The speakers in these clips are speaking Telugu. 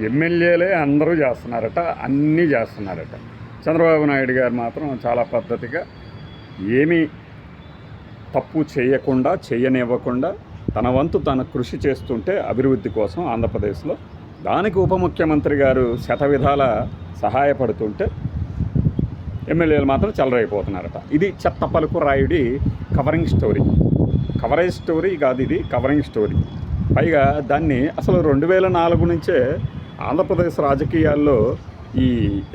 ఎమ్మెల్యేలే అందరూ చేస్తున్నారట అన్నీ చేస్తున్నారట. చంద్రబాబు నాయుడు గారు మాత్రం చాలా పద్ధతిగా ఏమీ తప్పు చేయకుండా చేయనివ్వకుండా తన వంతు తన కృషి చేస్తుంటే అభివృద్ధి కోసం ఆంధ్రప్రదేశ్లో దానికి ఉప ముఖ్యమంత్రి గారు శత విధాల సహాయపడుతుంటే ఎమ్మెల్యేలు మాత్రం చెలరైపోతున్నారట ఇది చెత్త పలుకు రాయుడి కవరింగ్ స్టోరీ. కవరేజ్ స్టోరీ కాదు ఇది కవరింగ్ స్టోరీ. పైగా దాన్ని అసలు రెండు వేల నాలుగు నుంచే ఆంధ్రప్రదేశ్ రాజకీయాల్లో ఈ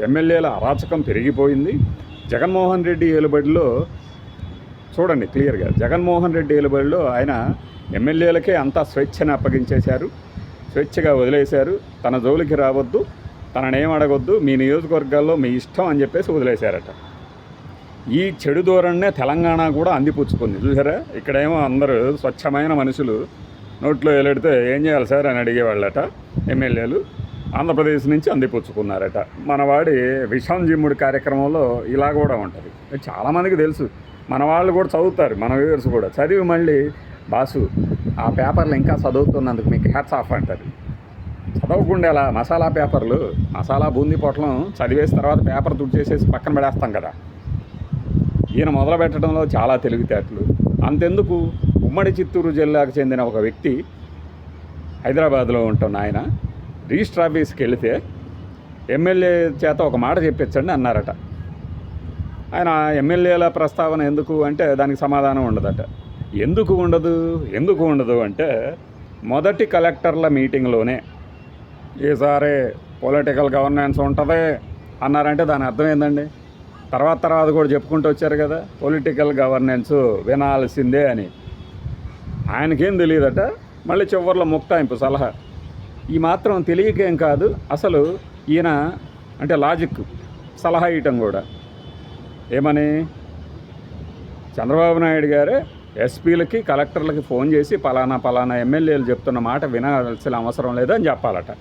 ఎమ్మెల్యేల అరాచకం పెరిగిపోయింది. జగన్మోహన్ రెడ్డి ఏలుబడిలో చూడండి క్లియర్గా జగన్మోహన్ రెడ్డి ఏలుబడిలో ఆయన ఎమ్మెల్యేలకే అంతా స్వేచ్ఛను అప్పగించేశారు. స్వేచ్ఛగా వదిలేశారు. తన జోలికి రావద్దు తననేం అడగొద్దు మీ నియోజకవర్గాల్లో మీ ఇష్టం అని చెప్పేసి వదిలేశారట. ఈ చెడు ధోరణినే తెలంగాణ కూడా అందిపుచ్చుకుంది. చూసారా? ఇక్కడేమో అందరూ స్వచ్ఛమైన మనుషులు నోట్లో వెళ్ళడితే ఏం చేయాలి సార్ అని అడిగేవాళ్ళట ఎమ్మెల్యేలు. ఆంధ్రప్రదేశ్ నుంచి అందిపుచ్చుకున్నారట. మనవాడి విషం జిమ్ముడి కార్యక్రమంలో ఇలా కూడా ఉంటుంది. చాలామందికి తెలుసు. మన వాళ్ళు కూడా చదువుతారు మన వ్యూవర్స్ కూడా. చదివి మళ్ళీ బాసు ఆ పేపర్లు ఇంకా చదువుతున్నందుకు మీకు హ్యాట్స్ ఆఫ్ అంటారు చదవకుండా ఎలా మసాలా పేపర్లు మసాలా బూందీ పొట్లం చదివేసిన తర్వాత పేపర్ తుడిచేసేసి పక్కన పెడేస్తాం కదా. ఈయన మొదలు పెట్టడంలో చాలా తెలివితేటలు. అంతెందుకు? ఉమ్మడి చిత్తూరు జిల్లాకు చెందిన ఒక వ్యక్తి హైదరాబాద్లో ఉంటున్న ఆయన రిజిస్టర్ ఆఫీస్కి వెళితే ఎమ్మెల్యే చేత ఒక మాట చెప్పించండి అన్నారట. ఆయన ఎమ్మెల్యేల ప్రస్తావన ఎందుకు అంటే దానికి సమాధానం ఉండదట. ఎందుకు ఉండదు? ఎందుకు ఉండదు అంటే మొదటి కలెక్టర్ల మీటింగ్లోనే ఈసారి పొలిటికల్ గవర్నెన్స్ ఉంటుంది అన్నారంటే దాని అర్థం ఏందండి? తర్వాత తర్వాత కూడా చెప్పుకుంటూ వచ్చారు కదా పొలిటికల్ గవర్నెన్స్ వినాల్సిందే అని. ఆయనకేం తెలియదట? మళ్ళీ చివరిలో ముక్తాయింపు సలహా. ఈ మాత్రం తెలియకేం కాదు. అసలు ఈయన అంటే లాజిక్ సలహా ఇవ్వటం కూడా. ఏమని? చంద్రబాబు నాయుడు గారే ఎస్పీలకి కలెక్టర్లకి ఫోన్ చేసి పలానా పలానా ఎమ్మెల్యేలు చెప్తున్న మాట వినాల్సిన అవసరం లేదని చెప్పాలట.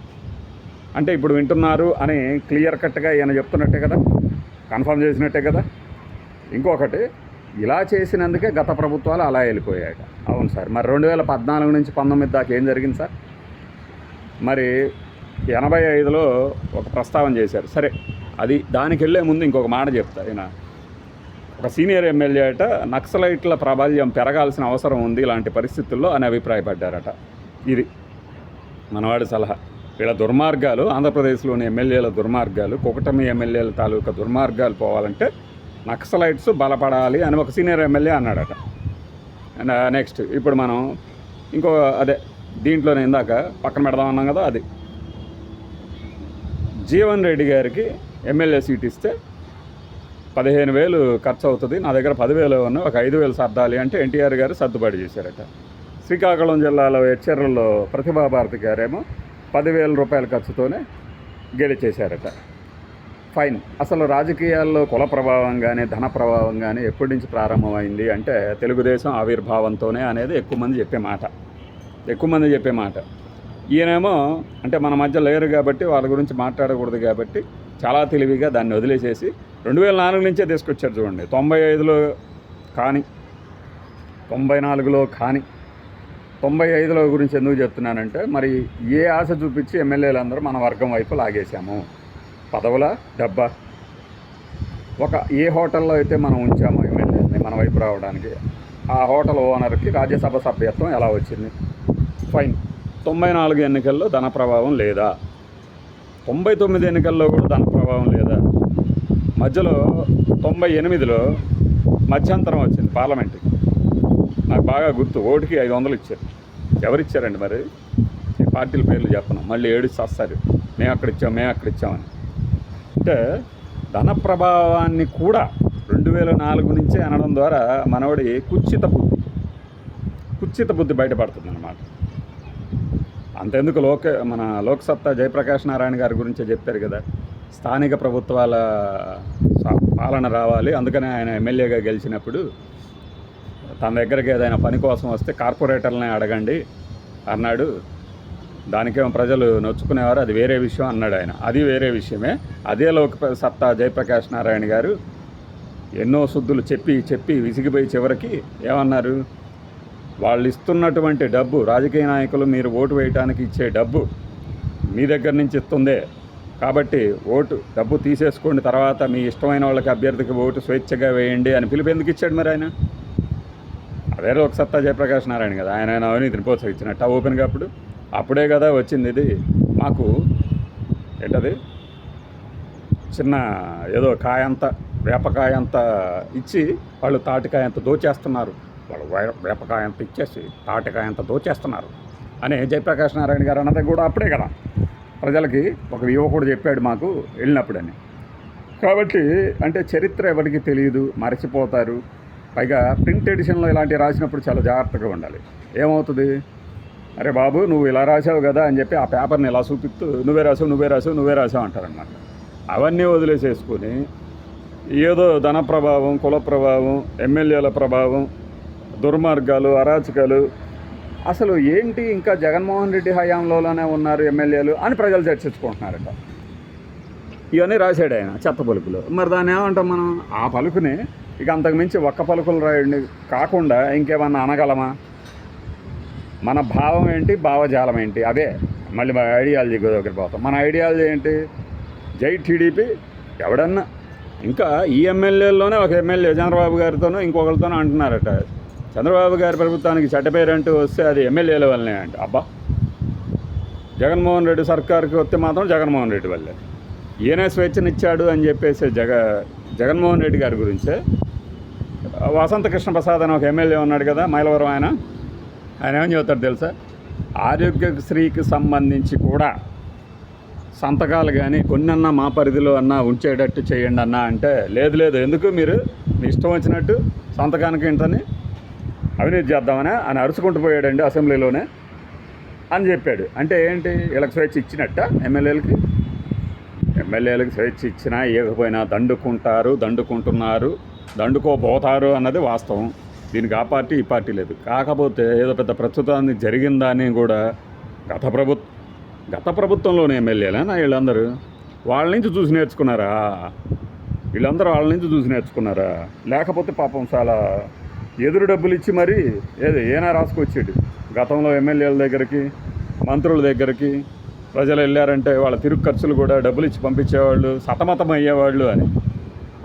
అంటే ఇప్పుడు వింటున్నారు అని క్లియర్ కట్గా ఈయన చెప్తున్నట్టే కదా? కన్ఫర్మ్ చేసినట్టే కదా? ఇంకొకటి ఇలా చేసినందుకే గత ప్రభుత్వాలు అలా వెళ్ళిపోయాయట. అవును సార్ మరి రెండు వేల పద్నాలుగు నుంచి పంతొమ్మిది దాకా ఏం జరిగింది సార్? మరి ఎనభై ఐదులో ఒక ప్రస్తావన చేశారు. సరే అది దానికి వెళ్ళే ముందు ఇంకొక మాట చెప్తా. ఈయన ఒక సీనియర్ ఎమ్మెల్యే అట నక్సలైట్ల ప్రాబల్యం పెరగాల్సిన అవసరం ఉంది ఇలాంటి పరిస్థితుల్లో అని అభిప్రాయపడ్డారట. ఇది మనవాడి సలహా. వీళ్ళ దుర్మార్గాలు ఆంధ్రప్రదేశ్లోని ఎమ్మెల్యేల దుర్మార్గాలు కుకటమి ఎమ్మెల్యేల తాలూకా దుర్మార్గాలు పోవాలంటే నక్సలైట్స్ బలపడాలి అని ఒక సీనియర్ ఎమ్మెల్యే అన్నాడట. అండ్ నెక్స్ట్ ఇప్పుడు మనం ఇంకో అదే దీంట్లోనే ఇందాక పక్కన పెడదాం అన్నాం కదా అది. జీవన్ రెడ్డి గారికి ఎమ్మెల్యే సీట్ ఇస్తే పదిహేను వేలు ఖర్చు అవుతుంది నా దగ్గర పదివేలు ఉన్న ఒక ఐదు వేలు సర్దాలి అంటే ఎన్టీఆర్ గారు సర్దుబాటు చేశారట. శ్రీకాకుళం జిల్లాలో హెచ్చర్లలో ప్రతిభా భారతి గారేమో పదివేల రూపాయల ఖర్చుతోనే గెలిచేశారట ఫైన్. అసలు రాజకీయాల్లో కుల ప్రభావం కానీ ధన ప్రభావం కానీ ఎప్పటి నుంచి ప్రారంభమైంది అంటే తెలుగుదేశం ఆవిర్భావంతోనే అనేది ఎక్కువ మంది చెప్పే మాట. ఎక్కువ మంది చెప్పే మాట. ఈయనేమో అంటే మన మధ్య లేరు కాబట్టి వాళ్ళ గురించి మాట్లాడకూడదు కాబట్టి చాలా తెలివిగా దాన్ని వదిలేసేసి రెండు వేల నాలుగు నుంచే తీసుకొచ్చారు చూడండి. తొంభై ఐదులో కానీ తొంభై నాలుగులో కానీ తొంభై ఐదులో గురించి ఎందుకు చెప్తున్నానంటే మరి ఏ ఆశ చూపించి ఎమ్మెల్యేలందరూ మన వర్గం వైపు లాగేశాము. పదవుల డబ్బా. ఒక ఏ హోటల్లో అయితే మనం ఉంచామో ఎమ్మెల్యేని మన వైపు రావడానికి ఆ హోటల్ ఓనర్కి రాజ్యసభ సభ్యత్వం ఎలా వచ్చింది? ఫైన్. తొంభై నాలుగు ఎన్నికల్లో ధన ప్రభావం లేదా? తొంభై తొమ్మిది ఎన్నికల్లో కూడా ధన ప్రభావం లేదా? మధ్యలో తొంభై ఎనిమిదిలో మధ్యంతరం వచ్చింది పార్లమెంట్కి. నాకు బాగా గుర్తు. ఓటుకి ఐదు వందలు ఇచ్చారు. ఎవరిచ్చారండి మరి? ఈ పార్టీల పేర్లు చెప్పను. మళ్ళీ ఏడు వస్తారు మేము అక్కడ ఇచ్చాం మేము అక్కడ ఇచ్చామని. అంటే ధన ప్రభావాన్ని కూడా రెండు వేల నాలుగు నుంచే అనడం ద్వారా మనవడి కుచ్చిత బుద్ధి కుచ్చిత బుద్ధి బయటపడుతుంది అన్నమాట అంతెందుకు లోక మన లోక్సత్తా జయప్రకాష్ నారాయణ గారి గురించే చెప్పారు కదా. స్థానిక ప్రభుత్వాల పాలన రావాలి. అందుకనే ఆయన ఎమ్మెల్యేగా గెలిచినప్పుడు తన దగ్గరికి ఏదైనా పని కోసం వస్తే కార్పొరేటర్లనే అడగండి అన్నాడు. దానికేమో ప్రజలు నొచ్చుకునేవారు. అది వేరే విషయం అన్నాడు ఆయన. అది వేరే విషయమే. అదే లోక సత్తా జయప్రకాష్ నారాయణ గారు ఎన్నో శుద్ధులు చెప్పి చెప్పి విసిగిపోయి చివరికి ఏమన్నారు? వాళ్ళు ఇస్తున్నటువంటి డబ్బు రాజకీయ నాయకులు మీరు ఓటు వేయడానికి ఇచ్చే డబ్బు మీ దగ్గర నుంచి ఇస్తుందే. కాబట్టి ఓటు డబ్బు తీసేసుకోండి తర్వాత మీ ఇష్టమైన వాళ్ళకి అభ్యర్థికి ఓటు స్వేచ్ఛగా వేయండి అని పిలుపు ఎందుకు ఇచ్చాడు మరి ఆయన? అదే ఒక సత్తా జయప్రకాష్ నారాయణ కదా ఆయన ఆయన అవినీతిని ప్రోత్సహించినట్టు. ఓపెన్గా అప్పుడు అప్పుడే కదా వచ్చింది ఇది. మాకు ఏంటది? చిన్న ఏదో కాయంత వేపకాయంత ఇచ్చి వాళ్ళు తాటికాయంత దోచేస్తున్నారు. వాళ్ళు వేపకాయ అంత ఇచ్చేసి తాటికాయంత దోచేస్తున్నారు. అని జయప్రకాష్ నారాయణ గారు అన్నది కూడా అప్పుడే కదా. ప్రజలకి ఒక యువకుడు చెప్పాడు మాకు వెళ్ళినప్పుడని. కాబట్టి అంటే చరిత్ర ఎవరికి తెలియదు మరచిపోతారు. పైగా ప్రింట్ ఎడిషన్లో ఇలాంటివి రాసినప్పుడు చాలా జాగ్రత్తగా ఉండాలి. ఏమవుతుంది? అరే బాబు నువ్వు ఇలా రాసావు కదా అని చెప్పి ఆ పేపర్ని ఇలా చూపిస్తూ నువ్వే రాసావు నువ్వే రాసావు నువ్వే రాసావు అంటారనమాట అవన్నీ వదిలేసేసుకొని ఏదో ధన ప్రభావం కుల ప్రభావం ఎమ్మెల్యేల ప్రభావం దుర్మార్గాలు అరాచకాలు. అసలు ఏంటి ఇంకా జగన్మోహన్ రెడ్డి హయాంలోనే ఉన్నారు ఎమ్మెల్యేలు అని ప్రజలు చర్చించుకుంటున్నారట. ఇవన్నీ రాశాడు ఆయన చెత్త పలుకులు. మరి దాన్ని ఏమంటాం మనం? ఆ పలుకుని ఇక అంతకుమించి ఒక్క పలుకులు రాయండి కాకుండా ఇంకేమన్నా అనగలమా? మన భావం ఏంటి భావజాలం ఏంటి? అదే మళ్ళీ మన ఐడియాలజీ దగ్గరికి పోతాం. మన ఐడియాలజీ ఏంటి? జై టీడీపీ ఎవడన్నా. ఇంకా ఈ ఎమ్మెల్యేల్లోనే ఒక ఎమ్మెల్యే చంద్రబాబు గారితోనూ ఇంకొకరితోనూ అంటున్నారట. చంద్రబాబు గారి ప్రభుత్వానికి చెడ్డ అంటూ వస్తే అది ఎమ్మెల్యేల వల్లనే అంట. అబ్బా! జగన్మోహన్ రెడ్డి సర్కార్కి వస్తే మాత్రం జగన్మోహన్ రెడ్డి వల్లే. ఈయనే స్వేచ్ఛనిచ్చాడు అని చెప్పేసి జగ జగన్మోహన్ రెడ్డి గారి గురించే. వసంత కృష్ణ ప్రసాద్ అని ఒక ఎమ్మెల్యే ఉన్నాడు కదా మైలవరం ఆయన. ఆయన ఏమని చెబుతాడు తెలుసా? ఆరోగ్యశ్రీకి సంబంధించి కూడా సంతకాలు కానీ కొన్నన్నా మా పరిధిలో అన్నా ఉంచేటట్టు చేయండి అన్నా అంటే లేదు లేదు ఎందుకు మీరు? మీ ఇష్టం వచ్చినట్టు సంతకానికి ఏంటని అవినీతి చేద్దామని ఆయన అరుచుకుంటూ పోయాడండి అసెంబ్లీలోనే అని చెప్పాడు. అంటే ఏంటి? వీళ్ళకి స్వేచ్ఛ ఇచ్చినట్ట ఎమ్మెల్యేలకి? ఎమ్మెల్యేలకు స్వేచ్ఛ ఇచ్చినా ఇవ్వకపోయినా దండుకుంటారు దండుకుంటున్నారు దండుకోబోతారు అన్నది వాస్తవం. దీనికి ఆ పార్టీ ఈ పార్టీ లేదు. కాకపోతే ఏదో పెద్ద ప్రస్తుతాన్ని జరిగిందని కూడా గత ప్రభు గత ప్రభుత్వంలోని ఎమ్మెల్యేలేనా వీళ్ళందరూ. వాళ్ళ నుంచి చూసి నేర్చుకున్నారా? వీళ్ళందరూ వాళ్ళ నుంచి చూసి నేర్చుకున్నారా? లేకపోతే పాపం చాలా ఎదురు డబ్బులు ఇచ్చి మరి ఏది ఏనా రాసుకొచ్చాడు గతంలో ఎమ్మెల్యేల దగ్గరికి మంత్రుల దగ్గరికి ప్రజలు వెళ్ళారంటే వాళ్ళ తిరుగు ఖర్చులు కూడా డబ్బులు ఇచ్చి పంపించేవాళ్ళు సతమతం అయ్యేవాళ్ళు అని.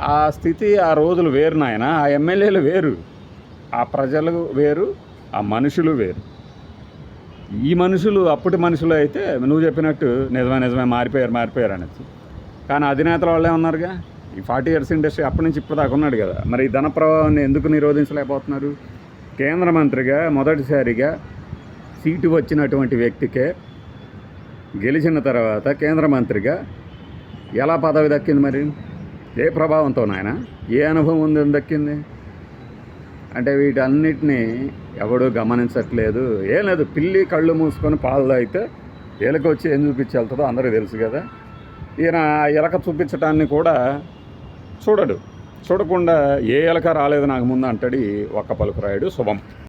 ఆ స్థితి ఆ రోజులు వేరు నాయన ఆ ఎమ్మెల్యేలు వేరు ఆ ప్రజలు వేరు ఆ మనుషులు వేరు. ఈ మనుషులు అప్పటి మనుషులు అయితే నువ్వు చెప్పినట్టు నిజమే నిజమే మారిపోయారు మారిపోయారు అనొచ్చు కానీ అధినేతల వాళ్ళే ఉన్నారుగా ఈ ఫార్టీ ఇయర్స్ ఇండస్ట్రీ అప్పటి నుంచి ఇప్పుడు దాకా ఉన్నాడు కదా. మరి ధన ప్రవాహాన్ని ఎందుకు నిరోధించలేకపోతున్నారు? కేంద్ర మంత్రిగా మొదటిసారిగా సీటు వచ్చినటువంటి వ్యక్తికే గెలిచిన తర్వాత కేంద్ర మంత్రిగా ఎలా పదవి దక్కింది మరి? ఏ ప్రభావంతో నాయన? ఏ అనుభవం ఉంది దక్కింది? అంటే వీటన్నిటినీ ఎవడూ గమనించట్లేదు. ఏం లేదు పిల్లి కళ్ళు మూసుకొని పాలు అయితే ఎలక వచ్చి ఏం చూపించి వెళ్తుందో అందరికీ తెలుసు కదా. ఈయన ఆ ఎలక చూపించటాన్ని కూడా చూడడు. చూడకుండా ఏ ఎలక రాలేదు నాకు ముందు అంటాడు ఒక్క పలుకు రాయుడు శుభం.